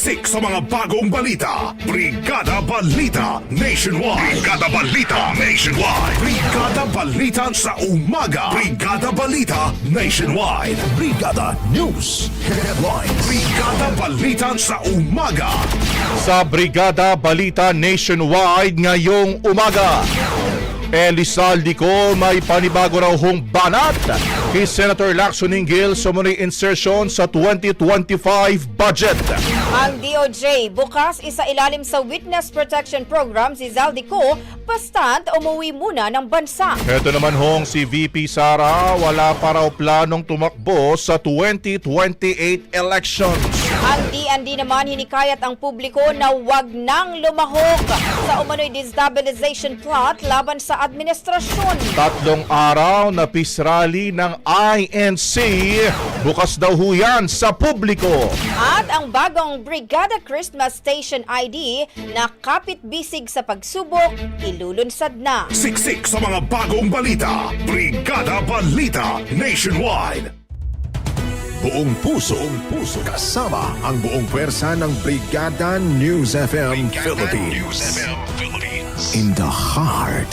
Siksik sa mga bagong balita. Brigada Balita Nationwide. Brigada Balita Nationwide. Brigada Balita sa umaga. Brigada Balita Nationwide. Brigada News Headlines. Brigada Balita sa umaga. Sa Brigada Balita Nationwide ngayong umaga. Elizalde ko may panibago raw hong banat kay Senator Lacson Ingil sa muni insertion sa 2025 budget. Ang DOJ bukas isa ilalim sa Witness Protection Program si Zaldico basta't umuwi muna ng bansa. Ito naman hong si VP Sara wala pa raw planong tumakbo sa 2028 elections. Ang DND naman hinikayat ang publiko na wag nang lumahok sa umano'y destabilization plot laban sa administrasyon. Tatlong araw na peace rally ng INC. Bukas daw ho yan sa publiko. At ang bagong Brigada Christmas Station ID na kapit bisig sa pagsubok, ilulunsad na. Siksik sa mga bagong balita. Brigada Balita Nationwide. Buong puso, buong puso kasama ang buong pwersa ng Brigada News FM Philippines. In the heart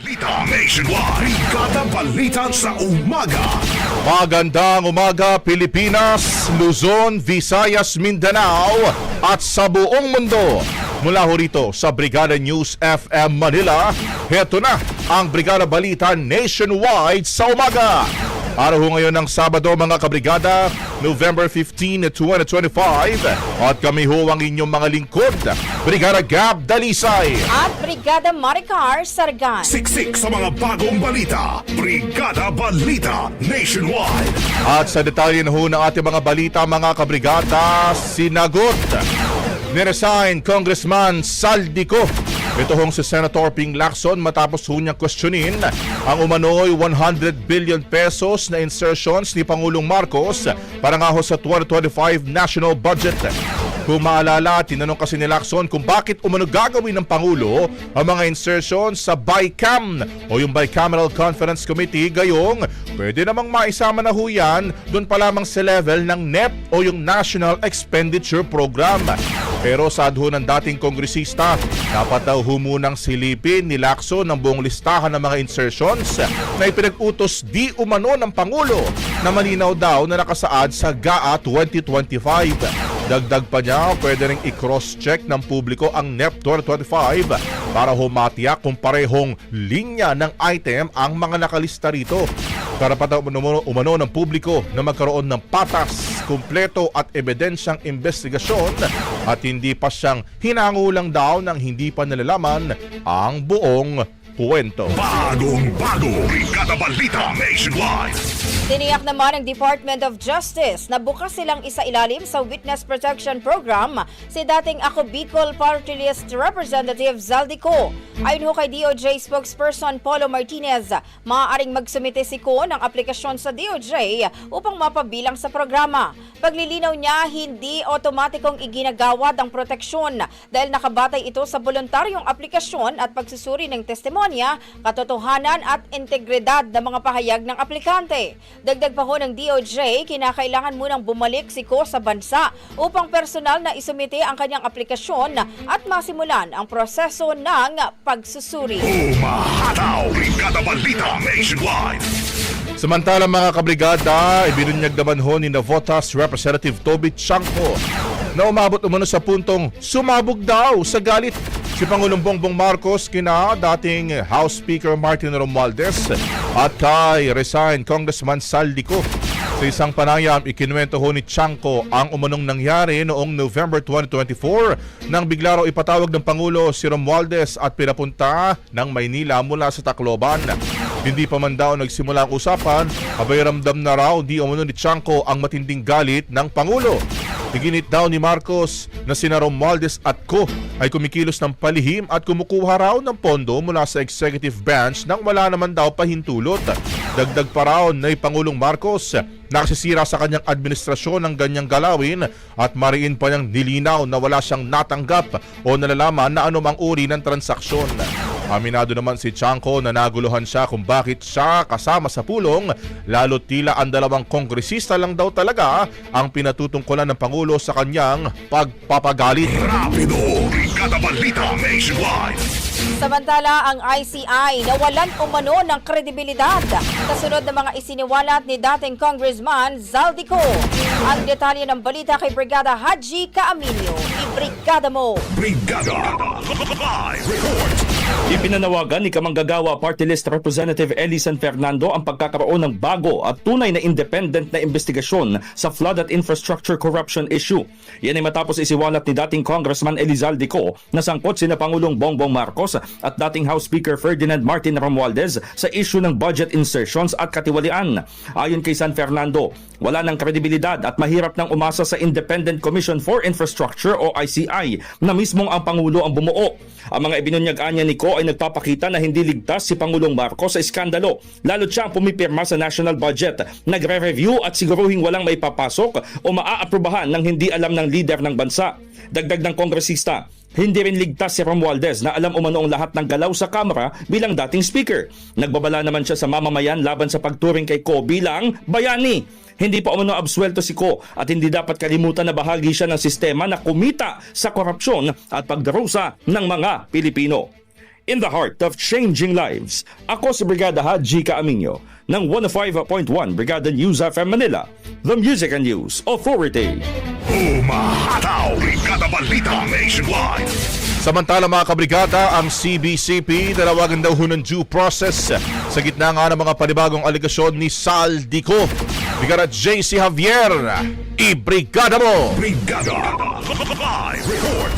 Balita Nationwide. Brigada Balita sa umaga. Magandang umaga Pilipinas, Luzon, Visayas, Mindanao at sa buong mundo. Mula ho rito sa Brigada News FM Manila, heto na ang Brigada Balita Nationwide sa umaga. Araw ho ngayon ng Sabado mga kabrigada, November 15, 2025 at kami ho ang inyong mga lingkod, Brigada Gab Dalisay. At Brigada Maricar Sargan. Siksik sa mga bagong balita. Brigada Balita Nationwide. At sa detalye na ho ng ating mga balita mga kabrigada, sinagot niresign Congressman Saldico. Ito hong si Senator Ping Lacson matapos ho niyang questionin ang umano'y 100 billion pesos na insertions ni Pangulong Marcos para nga ho sa 2025 national budget. Kung maalala, tinanong kasi ni Lacson kung bakit umano gagawin ng Pangulo ang mga insertion sa BICAM o yung Bicameral Conference Committee gayong pwede namang maisama na ho yan doon pa lamang sa level ng NEP o yung National Expenditure Program. Pero sa ho ng dating kongresista, dapat daw ho munang silipin ni Lacson ng buong listahan ng mga insertions na ipinag-utos di umano ng Pangulo na malinaw daw na nakasaad sa GAA 2025. Dagdag pa niya, pwede rin i-cross-check ng publiko ang NEP 2025 para humatiyak kung parehong linya ng item ang mga nakalista rito. Karapatan umano, umano ng publiko na magkaroon ng patas, kumpleto at ebidensyang investigasyon at hindi pa siyang hinangulang daw ng hindi pa nalalaman ang buong kwento. Bagong bago, Brigada Balita Nationwide. Tiniyak naman ng Department of Justice na bukas silang isa ilalim sa Witness Protection Program si dating Ako Bicol Party List Representative Zaldico. Ayon ho kay DOJ spokesperson Polo Martinez, maaaring magsumite si Ko ng aplikasyon sa DOJ upang mapabilang sa programa. Paglilinaw niya, hindi otomatikong iginagawad ang proteksyon dahil nakabatay ito sa voluntaryong aplikasyon at pagsusuri ng testimonya, katotohanan at integridad ng mga pahayag ng aplikante. Dagdag pa ho ng DOJ, kinakailangan munang bumalik si Ko sa bansa upang personal na isumite ang kanyang aplikasyon at masimulan ang proseso ng pagsusuri. Umahataw, Brigada Balita Nationwide. Samantala mga kabrigada, ibinunyag naman ho ni Navotas Representative Toby Chanko na umabot umano sa puntong sumabog daw sa galit si Pangulong Bongbong Marcos kina dating House Speaker Martin Romualdez at kay resigned Congressman Saldico. Sa isang panayam, ikinuwento ho ni Chanko ang umanong nangyari noong November 2024 nang bigla raw ipatawag ng Pangulo si Romualdez at pinapunta ng Maynila mula sa Tacloban. Hindi pa man daw nagsimula ang usapan, abay ramdam na raw di umano ni Chanko ang matinding galit ng Pangulo. Iginit daw ni Marcos na sina Romualdez at Co ay kumikilos ng palihim at kumukuha raw ng pondo mula sa executive branch nang wala naman daw pahintulot. Dagdag pa raw na Pangulong Marcos nakasisira sa kanyang administrasyon ng ganyang galawin at mariin pa niyang nilinaw na wala siyang natanggap o nalalaman na anumang uri ng transaksyon. Aminado naman si Chanko na naguluhan siya kung bakit siya kasama sa pulong lalo tila ang dalawang kongresista lang daw talaga ang pinatutungkulan ng Pangulo sa kanyang pagpapagalit. Rapido, Brigada Balita Nationwide. Samantala, ang ICI nawalan umano ng kredibilidad kasunod ng mga isiniwalat ni dating Congressman Zaldico. Ang detalye ng balita kay Brigada Haji Kaaminyo. I-brigada mo! Brigada Live Report. Ipinanawagan ni Kamanggagawa Party List Representative Elisan Fernando ang pagkakaroon ng bago at tunay na independent na investigasyon sa flood at infrastructure corruption issue. Yan ay matapos isiwalat ni dating Congressman Elizalde Co na sangkot sina Pangulong Bongbong Marcos at dating House Speaker Ferdinand Martin Romualdez sa issue ng budget insertions at katiwalian. Ayon kay San Fernando, wala ng kredibilidad at mahirap nang umasa sa Independent Commission for Infrastructure o ICI na mismong ang Pangulo ang bumuo. Ang mga ibinunyag-anya ni Ko ay nagpapakita na hindi ligtas si Pangulong Marcos sa iskandalo. Lalo siya ang pumipirma sa national budget, nagre-review at siguruhing walang maipapasok o maaaprubahan ng hindi alam ng leader ng bansa. Dagdag ng kongresista, hindi rin ligtas si Romualdez na alam umano ang lahat ng galaw sa Kamara bilang dating speaker. Nagbabala naman siya sa mamamayan laban sa pagturing kay Ko bilang bayani. Hindi pa umano absuelto si Ko at hindi dapat kalimutan na bahagi siya ng sistema na kumita sa korupsyon at pagdarusa ng mga Pilipino. In the heart of changing lives, ako si Brigada Haji Kaaminyo ng 105.1 Brigada News FM Manila, the Music and News Authority. Umahataw, Brigada Balita Nationwide. Samantala mga kabrigada, ang CBCP nalawagan daw ho ng due process sa gitna nga ng mga panibagong aligasyon ni Saldico. Brigada JC Javier, i-brigada mo! Brigada Live Report.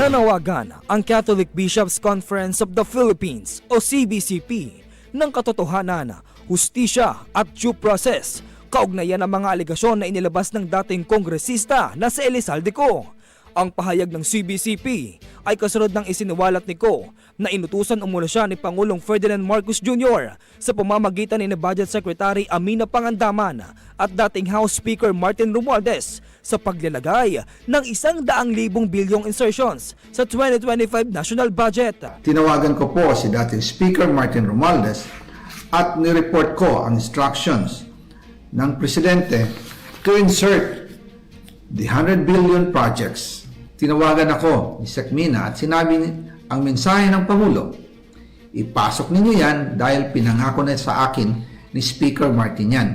Nanawagan ang Catholic Bishops Conference of the Philippines o CBCP ng katotohanan, hustisya at due process kaugnayan ang mga aligasyon na inilabas ng dating kongresista na si Elizalde Co. Ang pahayag ng CBCP ay kasunod ng isiniwalat ni Ko na inutusan umuna siya ni Pangulong Ferdinand Marcos Jr. sa pamamagitan ni Budget Secretary Amina Pangandaman at dating House Speaker Martin Romualdez sa paglalagay ng isang daang libong bilyong insertions sa 2025 national budget. Tinawagan ko po si dating Speaker Martin Romualdez at nireport ko ang instructions ng Presidente to insert the 100 billion projects. Tinawagan ako ni Sekmina at sinabi ang mensahe ng Pangulo, ipasok ninyo yan dahil pinangako na sa akin ni Speaker Martin yan.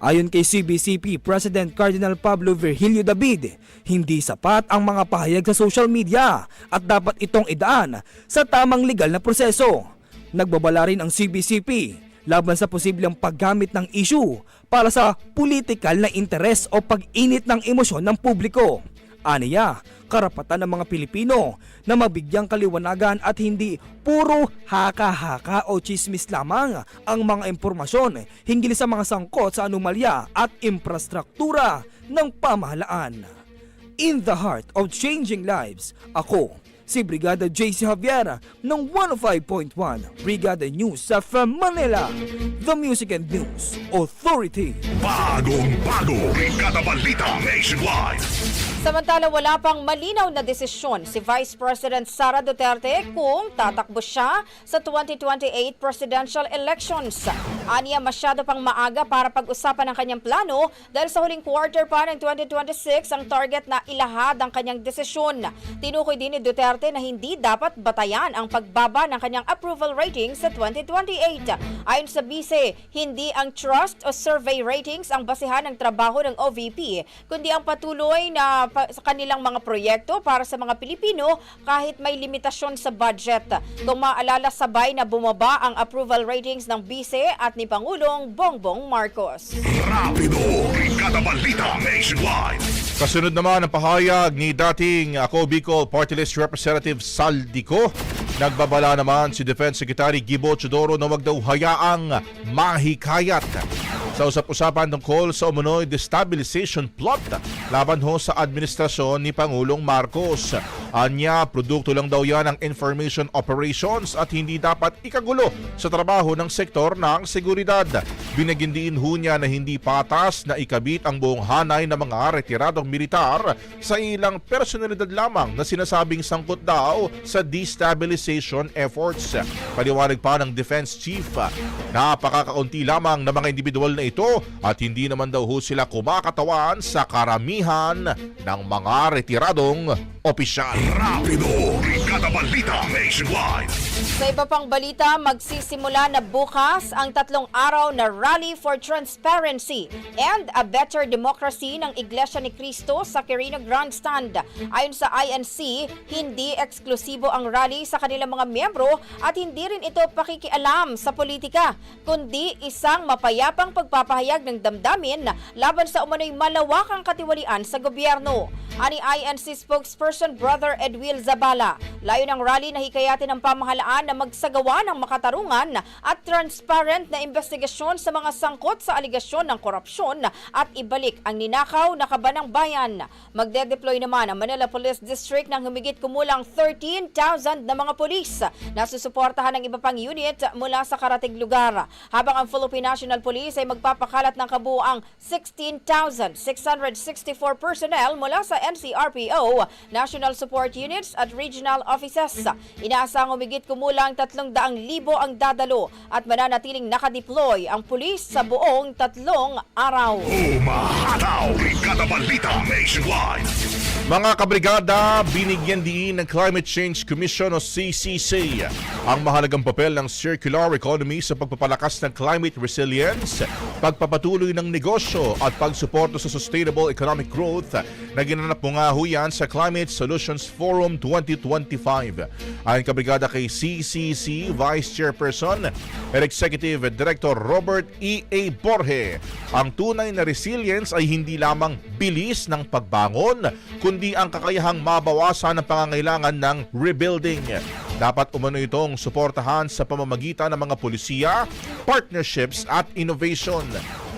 Ayon kay CBCP President Cardinal Pablo Virgilio David, hindi sapat ang mga pahayag sa social media at dapat itong idaan sa tamang legal na proseso. Nagbabala rin ang CBCP laban sa posibleng paggamit ng issue para sa political na interes o pag-init ng emosyon ng publiko. Aniya, karapatan ng mga Pilipino na mabigyang kaliwanagan at hindi puro haka-haka o chismis lamang ang mga impormasyon hinggil sa mga sangkot sa anomalya at infrastruktura ng pamahalaan. In the heart of changing lives, ako si Brigada JC Javier ng 105.1 Brigada News sa from Manila, the Music and News Authority. Bagong bago, Brigada Balita Nationwide. Samantala wala pang malinaw na desisyon si Vice President Sara Duterte kung tatakbo siya sa 2028 presidential elections. Aniya masyado pang maaga para pag-usapan ang kanyang plano dahil sa huling quarter pa ng 2026 ang target na ilahad ang kanyang desisyon. Tinukoy din ni Duterte na hindi dapat batayan ang pagbaba ng kanyang approval rating sa 2028. Ayon sa bise, hindi ang trust o survey ratings ang basihan ng trabaho ng OVP, kundi ang patuloy na pa- sa kanilang mga proyekto para sa mga Pilipino kahit may limitasyon sa budget. Kung maalala sabay na bumaba ang approval ratings ng bise at ni Pangulong Bongbong Marcos. Rapido, Brigada Balita Nationwide. Kasunod naman ang pahayag ni dating ako Bicol Party List Representative Saldico. Nagbabala naman si Defense Secretary Gibo Chodoro na wag daw hayaang mahikayat sa usap-usapan tungkol sa umunoy destabilization plot laban ho sa administrasyon ni Pangulong Marcos. Anya, produkto lang daw yan ng information operations at hindi dapat ikagulo sa trabaho ng sektor ng seguridad. Binagin din ho niya na hindi patas na ikabit ang buong hanay ng mga retiradong militar sa ilang personalidad lamang na sinasabing sangkot daw sa destabilization efforts. Paliwanag pa ng Defense Chief, napakakaunti lamang ng mga individual na ito at hindi naman daw ho sila kumakatawan sa karamihan ng mga retiradong opisyal. Rapido, Brigada Balita Nationwide. Sa iba pang balita, magsisimula na bukas ang tatlong araw na Rally for Transparency and a Better Democracy ng Iglesia ni Cristo sa Quirino Grandstand. Ayon sa INC, hindi eksklusibo ang rally sa kanilang mga miyembro at hindi rin ito pakikialam sa politika, kundi isang mapayapang pagpapahayag ng damdamin laban sa umano'y malawakang katiwalian sa gobyerno. Ani INC spokesperson Brother Edwil Zabala, layo ng rally na hikayatin ng pamahalaan na magsagawa ng makatarungan at transparent na investigasyon sa mga sangkot sa aligasyon ng korupsyon at ibalik ang ninakaw na kabanang bayan. Magde-deploy naman ang Manila Police District ng humigit kumulang 13,000 na mga polis na susuportahan ng iba pang unit mula sa karating lugar. Habang ang Philippine National Police ay magpapakalat ng kabuang 16,664 personnel mula sa NCRPO, National Support Units at Regional Offices. Inaasang humigit kumulang 300,000 ang dadalo at mananatiling nakadeploy ang pulis sa buong tatlong araw. Umahataw, Brigada Balita Nationwide. Mga kabrigada, binigyan din ng Climate Change Commission o CCC ang mahalagang papel ng circular economy sa pagpapalakas ng climate resilience, pagpapatuloy ng negosyo at pagsuporto sa sustainable economic growth na ginanap mo nga ho yan sa Climate Solutions Forum 2025. Ayon kabrigada kay CCC Vice Chairperson and Executive Director Robert E. A. Borge, ang tunay na resilience ay hindi lamang bilis ng pagbangon, kundi ang kakayahang mabawasan ang pangangailangan ng rebuilding. Dapat umano itong suportahan sa pamamagitan ng mga polisiya, partnerships at innovation.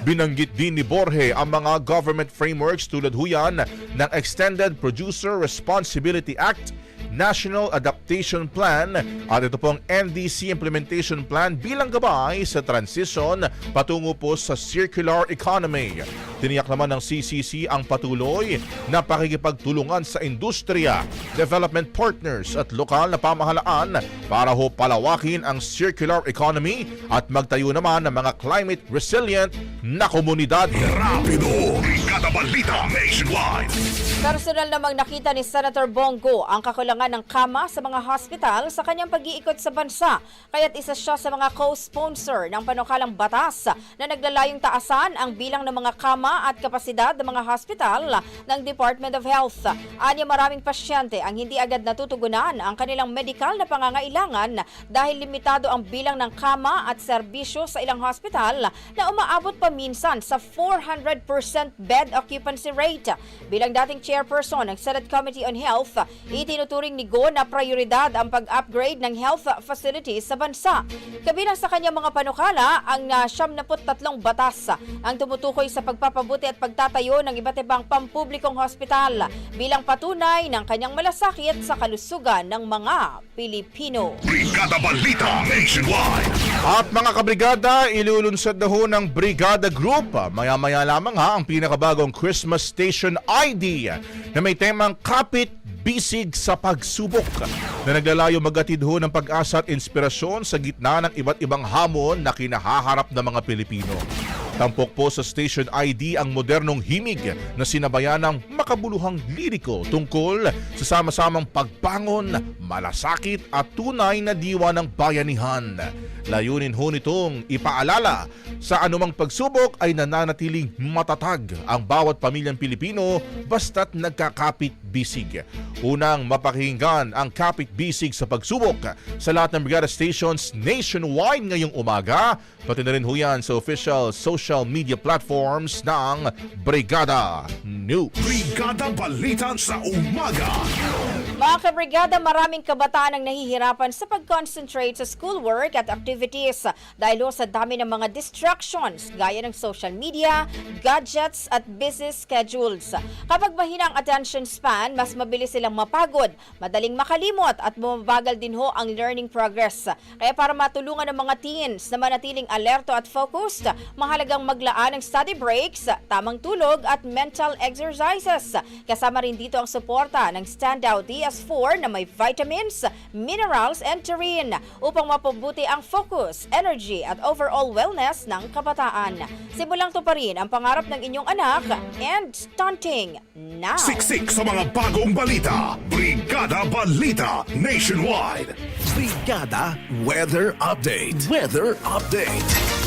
Binanggit din ni Borge ang mga government frameworks tulad huyan ng Extended Producer Responsibility Act National Adaptation Plan at ito pong NDC Implementation Plan bilang gabay sa transition patungo po sa circular economy. Tiniyak naman ng CCC ang patuloy na pakikipagtulungan sa industriya, development partners at lokal na pamahalaan para ho palawakin ang circular economy at magtayo naman ng mga climate resilient na komunidad. Rapido! Brigada Balita Nationwide! Personal namang nakita ni Senator Bongo ang kakulangan ng kama sa mga hospital sa kanyang pag-iikot sa bansa. Kaya't isa siya sa mga co-sponsor ng panukalang batas na naglalayong taasan ang bilang ng mga kama at kapasidad ng mga hospital ng Department of Health. Anya maraming pasyente ang hindi agad natutugunan ang kanilang medikal na pangangailangan dahil limitado ang bilang ng kama at serbisyo sa ilang hospital na umaabot pa minsan sa 400% bed occupancy rate. Bilang dating chairperson ng Senate Committee on Health, itinuturing ni Go na prioridad ang pag-upgrade ng health facilities sa bansa. Kabilang sa kanyang mga panukala ang uh, 73 batas ang tumutukoy sa pagpapabuti at pagtatayo ng iba't ibang pampublikong hospital bilang patunay ng kanyang malasakit sa kalusugan ng mga Pilipino. Brigada Balita Nationwide! At mga kabrigada, ilulunsad na ho ng Brigada Group. Maya-maya lamang ha ang pinakabagong Christmas Station ID na may temang Kapit Bisig sa Pagsubok na naglalayo magatid ho ng pag-asa at inspirasyon sa gitna ng iba't ibang hamon na kinahaharap ng mga Pilipino. Tampok po sa Station ID ang modernong himig na sinabayan ng makabuluhang liriko tungkol sa sama-samang pagbangon, malasakit at tunay na diwa ng bayanihan. Layunin ho nitong ipaalala sa anumang pagsubok ay nananatiling matatag ang bawat pamilyang Pilipino basta't nagkakapit bisig. Unang mapakinggan ang kapit bisig sa pagsubok sa lahat ng Brigada Stations nationwide ngayong umaga, pati na rin ho yan sa official social media platforms ng Brigada News. Brigada Balita sa Umaga! Mga kabrigada, maraming kabataan ang nahihirapan sa pag-concentrate sa schoolwork at activities dahil sa dami ng mga distractions gaya ng social media, gadgets at busy schedules. Kapag mahina ang attention span, mas mabilis silang mapagod, madaling makalimot at bumabagal din ho ang learning progress. Kaya para matulungan ng mga teens na manatiling alerto at focused, mahalagang maglaan ng study breaks, tamang tulog at mental exercises. Kasama rin dito ang suporta ng Standout DS4 na may vitamins, minerals, and taurine upang mapabuti ang focus, energy at overall wellness ng kabataan. Simulang to pa rin ang pangarap ng inyong anak and stunting now. Siksik sa mga bagong balita. Brigada Balita Nationwide. Brigada Weather Update. Weather Update.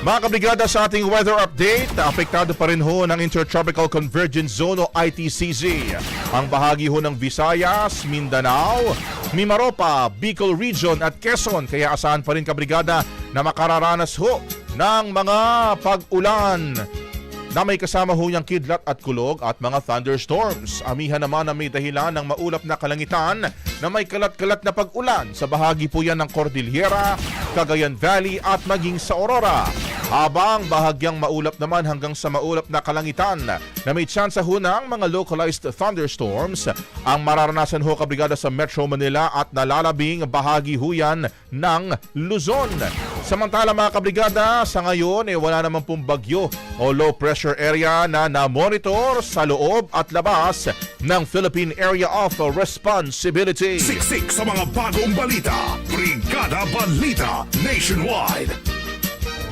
Mga kabrigada sa ating weather update, apektado pa rin ho ng Intertropical Convergence Zone o ITCZ. Ang bahagi ho ng Visayas, Mindanao, Mimaropa, Bicol Region at Quezon. Kaya asahan pa rin kabrigada na makararanas ho ng mga pag-ulan na may kasama ho yung kidlat at kulog at mga thunderstorms. Amihan naman na may dahilan ng maulap na kalangitan na may kalat-kalat na pag-ulan sa bahagi po yan ng Cordillera, Cagayan Valley at maging sa Aurora. Habang bahagyang maulap naman hanggang sa maulap na kalangitan na may tsansa ho ng mga localized thunderstorms ang mararanasan ho kabrigada sa Metro Manila at nalalabing bahagi ho yan ng Luzon. Samantala mga kabrigada, sa ngayon eh, wala naman pong bagyo o low pressure area na na-monitor sa loob at labas ng Philippine Area of Responsibility. Siksik sa mga bagong balita. Brigada Balita Nationwide.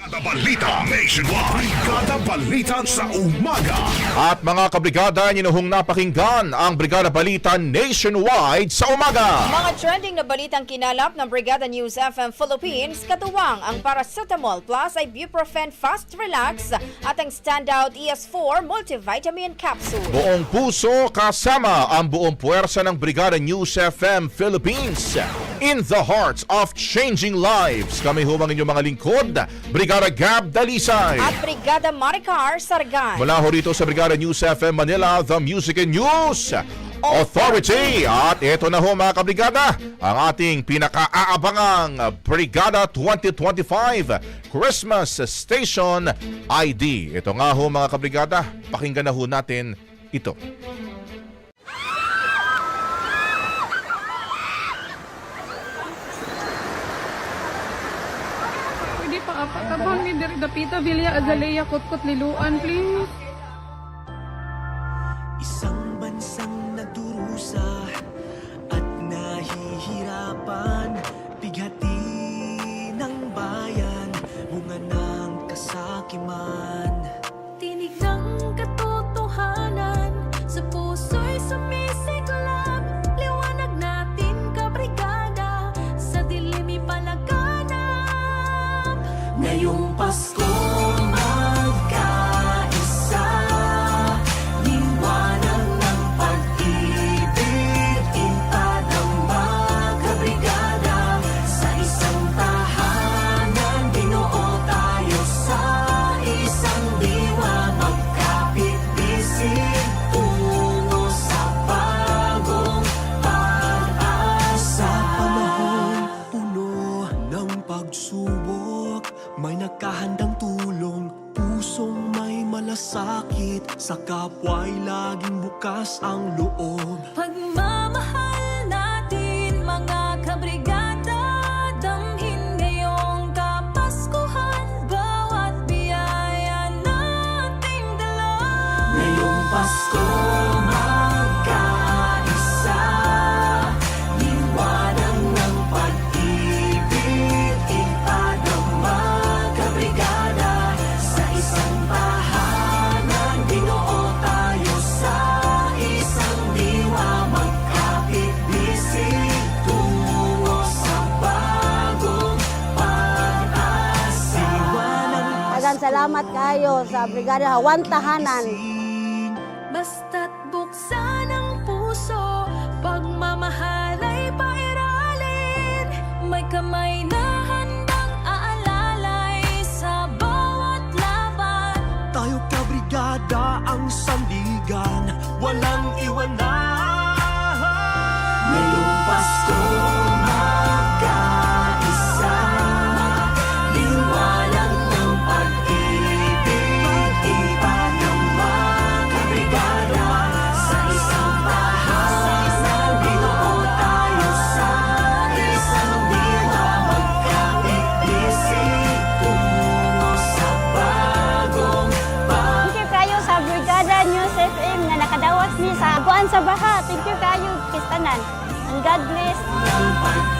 Kada balita nationwide. Kada balita sa umaga. At mga kabrigada, ninuhong napakinggan ang Brigada Balita nationwide sa umaga. Mga trending na balitang kinalap ng Brigada News FM Philippines, katuwang ang paracetamol plus ibuprofen fast relax at ang standout ES4 multivitamin capsule. Buong puso kasama ang buong puwersa ng Brigada News FM Philippines. In the heart of changing lives, kami humang inyong mga lingkod, Brigada Gab Dalisay. At Brigada Maricar Sargan. Mula ho rito sa Brigada News FM Manila, the Music and News Authority. At ito na ho mga kabrigada, ang ating pinaka-aabangang Brigada 2025 Christmas Station ID. Ito nga ho mga kabrigada, pakinggan na ho natin ito. Apatabang ni Diri Dapita Villa Azalea Kutkot Liluan, please. Isang bansang nagdurusa at nahihirapan Bighati ng bayan, bunga ng kasakiman Tinig ng katotohanan Sa puso'y sumisiklab Pusong may malasakit Sa kapwa'y laging bukas ang loob. Pagmamahal salamat kayo sa Brigada Hawan Tahanan. Basta't buksan ang puso Pagmamahal ay pairalin May kamay na sa Baha. Thank you kayo, Kistanan. And God bless.